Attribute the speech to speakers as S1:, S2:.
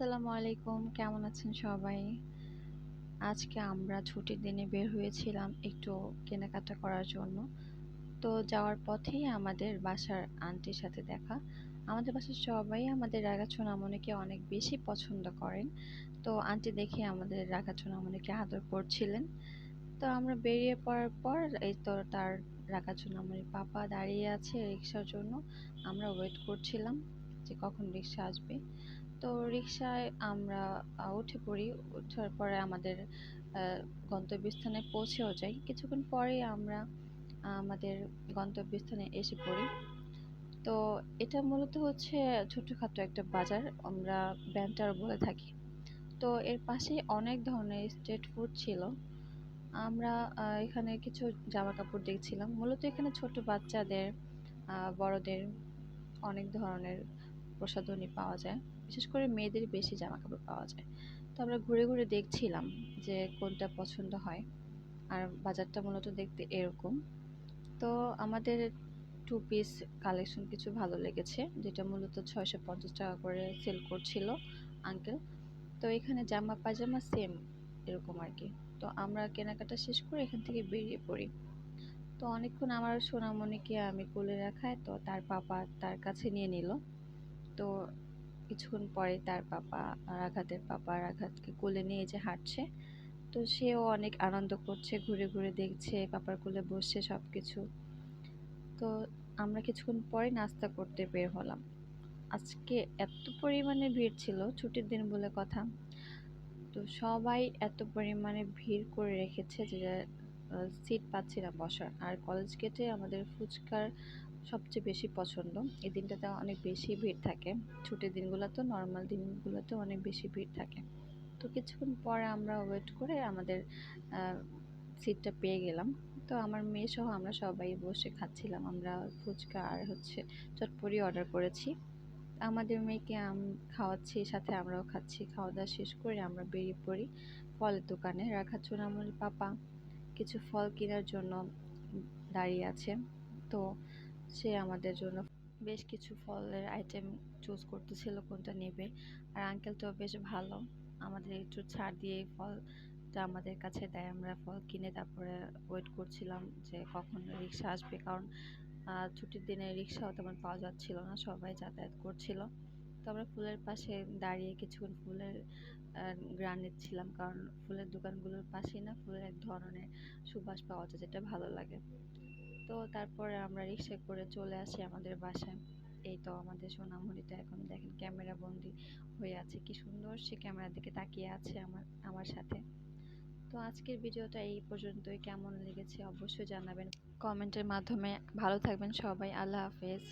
S1: আসসালামু আলাইকুম। কেমন আছেন সবাই? আজকে আমরা ছুটির দিনে বের হয়েছিলাম একটু কেনাকাটা করার জন্য। তো যাওয়ার পথেই আমাদের বাসার আন্টির সাথে দেখা। আমাদের বাসার সবাই আমাদের রাগা সোনামণিকে অনেক বেশি পছন্দ করেন। তো আন্টি দেখে আমাদের রাগা সোনামণিকে আদর করছিলেন। তো আমরা বেরিয়ে পড়ার পর এই তো তার রাগা সোনামণির পাপা দাঁড়িয়ে আছে রিক্সার জন্য। আমরা ওয়েট করছিলাম যে কখন রিক্সা আসবে। তো রিক্সায় আমরা উঠে পড়ি। ওঠার পরে আমাদের গন্তব্যস্থানে পৌঁছেও যাই। কিছুক্ষণ পরেই আমরা আমাদের গন্তব্যস্থানে এসে পড়ি। তো এটা মূলত হচ্ছে ছোটখাটো একটা বাজার, আমরা ব্যান্টার বলে থাকি। তো এর পাশে অনেক ধরনের স্ট্রিট ফুড ছিল। আমরা এখানে কিছু জামা কাপড় দেখছিলাম। মূলত এখানে ছোট বাচ্চাদের বড়দের অনেক ধরনের প্রসাধনী পাওয়া যায়। বিশেষ করে মেয়েদের বেশি জামা কাপড় পাওয়া যায়। তো আমরা ঘুরে ঘুরে দেখছিলাম যে কোনটা পছন্দ হয়। আর বাজারটা মূলত দেখতে এরকম। তো আমাদের টু পিস কালেকশন কিছু ভালো লেগেছে, যেটা মূলত ছয়শো পঞ্চাশ টাকা করে সেল করছিল আঙ্কেল তো এখানে জামা, পায়জামা সেম এরকম আর কি। তো আমরা কেনাকাটা শেষ করে এখান থেকে বেরিয়ে পড়ি। তো অনেকক্ষণ আমার সোনামণিকে আমি কোলে রাখায় তো তার পাপা তার কাছে নিয়ে নিল। তো কিছুক্ষণ পরে তার পাপা রাঘাতের পাপা রাঘাতকে কোলে নিয়ে যে হাঁটছে, তো সেও অনেক আনন্দ করছে, ঘুরে ঘুরে দেখছে পাপার কোলে বসছে সব কিছু তো আমরা কিছুক্ষণ পরে নাস্তা করতে বের হলাম। আজকে এত পরিমাণে ভিড় ছিল, ছুটির দিন বলে কথা। তো সবাই এত পরিমাণে ভিড় করে রেখেছে যে সিট পাচ্ছি না বসার। আর কলেজ গেটে আমাদের ফুচকার সবচেয়ে বেশি পছন্দ। এই দিনটাতে অনেক বেশি ভিড় থাকে। ছুটির দিনগুলোতে নর্মাল দিনগুলোতে অনেক বেশি ভিড় থাকে। তো কিছুক্ষণ পরে আমরা ওয়েট করে আমাদের সিটটা পেয়ে গেলাম। তো আমার মেয়ে সহ আমরা সবাই বসে খাচ্ছিলাম। আমরা ফুচকা আর হচ্ছে চটপটি অর্ডার করেছি। আমাদের মেয়েকে খাওয়াচ্ছি, সাথে আমরাও খাচ্ছি। খাওয়া দাওয়া শেষ করে আমরা বেরিয়ে পড়ি ফলের দোকানে। রাখা চুনামুল পাপা কিছু ফল কেনার জন্য দাঁড়িয়ে আছে। তো সে আমাদের জন্য বেশ কিছু ফলের আইটেম চুজ করতেছিল কোনটা নেবে। আর আঙ্কেল তো বেশ ভালো। আমাদের একটু ছাড় দিয়ে ফলটা আমাদের কাছে দেয়। আমরা ফল কিনে তারপরে ওয়েট করছিলাম যে কখন রিক্সা আসবে। কারণ ছুটির দিনে রিক্সাও তেমন পাওয়া যাচ্ছিল না। সবাই যাতায়াত করছিল। তো আমরা ফুলের পাশে দাঁড়িয়ে কিছুক্ষণ ফুলের গ্রান নিচ্ছিলাম কারণ ফুলের দোকানগুলোর পাশেই না ফুলের এক ধরনের সুবাস পাওয়া যায়, যেটা ভালো লাগে। তো তারপরে আমরা রিক্সা করে চলে আসি আমাদের বাসায়। এই তো আমাদের সোনামণিটা এখন দেখেন ক্যামেরা বন্দি হয়ে আছে। কি সুন্দর সে ক্যামেরার দিকে তাকিয়ে আছে আমার আমার সাথে। তো আজকের ভিডিওটা এই পর্যন্তই। কেমন লেগেছে অবশ্যই জানাবেন। কমেন্টের মাধ্যমে ভালো থাকবেন সবাই। আল্লাহ হাফেজ।